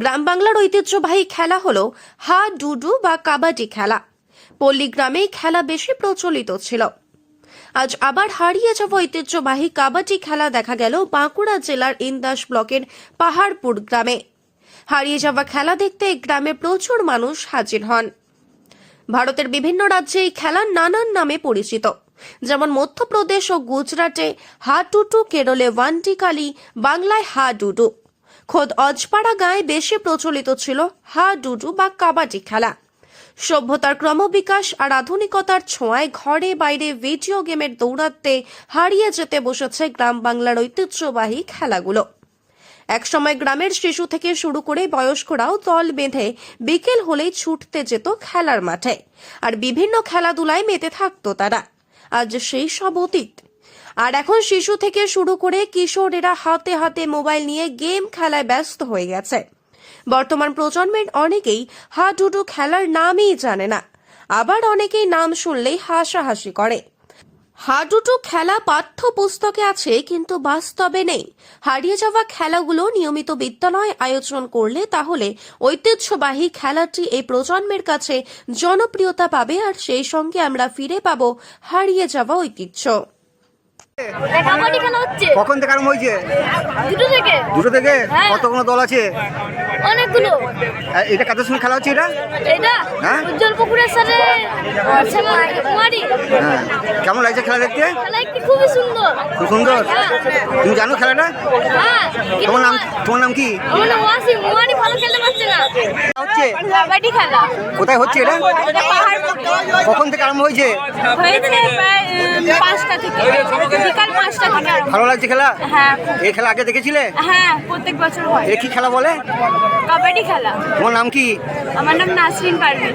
গ্রাম বাংলার ঐতিহ্যবাহী খেলা হলো হা ডুডু বা কাবাডি খেলা। পল্লী গ্রামে খেলা বেশি প্রচলিত ছিল। আজ আবার হারিয়ে যাওয়া ঐতিহ্যবাহী কাবাডি খেলা দেখা গেল বাঁকুড়া জেলার ইন্দাস ব্লকের পাহাড়পুর গ্রামে। হারিয়ে যাওয়া খেলা দেখতে গ্রামে প্রচুর মানুষ হাজির হন। ভারতের বিভিন্ন রাজ্যে এই খেলা নানান নামে পরিচিত। যেমন মধ্যপ্রদেশ ও গুজরাটে হাটুটু, কেরলে ওয়ান্টিকালি বাংলায় হা ডুডু খোদ অজপাড়া গায়ে বেশি প্রচলিত ছিল হা ডুডু বা কাবাডি খেলা। সভ্যতার ক্রমবিকাশ আর আধুনিকতার ছোঁয়ায় ঘরে বাইরে ভিডিও গেমের দৌড়াতে হারিয়ে যেতে বসেছে গ্রাম বাংলার ঐতিহ্যবাহী খেলাগুলো। একসময় গ্রামের শিশু থেকে শুরু করে বয়স্করাও দল বেঁধে বিকেল হলেই ছুটতে যেত খেলার মাঠে। আর বিভিন্ন খেলাধুলায় মেতে থাকত তারা। আজ সেই সব অতীত। আর এখন শিশু থেকে শুরু করে কিশোরেরা হাতে হাতে মোবাইল নিয়ে গেম খেলায় ব্যস্ত হয়ে গেছে। বর্তমান প্রজন্মের অনেকেই হাডুডু খেলার নামই জানে না। আবার অনেকেই নাম শুনলেই হাসাহাসি করে। হাডুডু খেলা পাঠ্যপুস্তকে আছে, কিন্তু বাস্তবে নেই। হারিয়ে যাওয়া খেলাগুলো নিয়মিত বিদ্যালয় আয়োজন করলে তাহলে ঐতিহ্যবাহী খেলাটি এই প্রজন্মের কাছে জনপ্রিয়তা পাবে আর সেই সঙ্গে আমরা ফিরে পাব হারিয়ে যাওয়া ঐতিহ্য। কখন থেকে আরম্ভ হয়েছে? দুটো থেকে। দুটো থেকে? হ্যাঁ। কতগুলো দল আছে? অনেকগুলো। এটা কাদের সঙ্গে খেলা হচ্ছে এটা? এটা হ্যাঁ? উজ্জ্বল পুকুরের সাথে হ্যাঁ। কেমন লাগছে খেলা দেখতে? খুবই সুন্দর। খুব সুন্দর। তুমি জানো খেলাটা? তোমার নাম তোমার নাম কি? আমার নাম ওয়াসিম কুমারী ভালো খেলতে পারছে না হচ্ছে কাবাডি খেলা কোথায় হচ্ছে এটা কখন থেকে আরম্ভ হয়েছে হয়েছে প্রায় উম, পাঁচটা থেকে বিকাল পাঁচটা থেকে ভালো লাগছে খেলা হ্যাঁ এই খেলা আগে দেখেছিলে হ্যাঁ প্রত্যেক বছর হয় এ কি খেলা বলে কাবাডি খেলা তোমার নাম কি আমার নাম নাসরিন পারভিন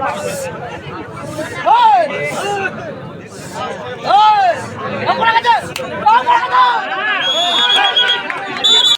Yes.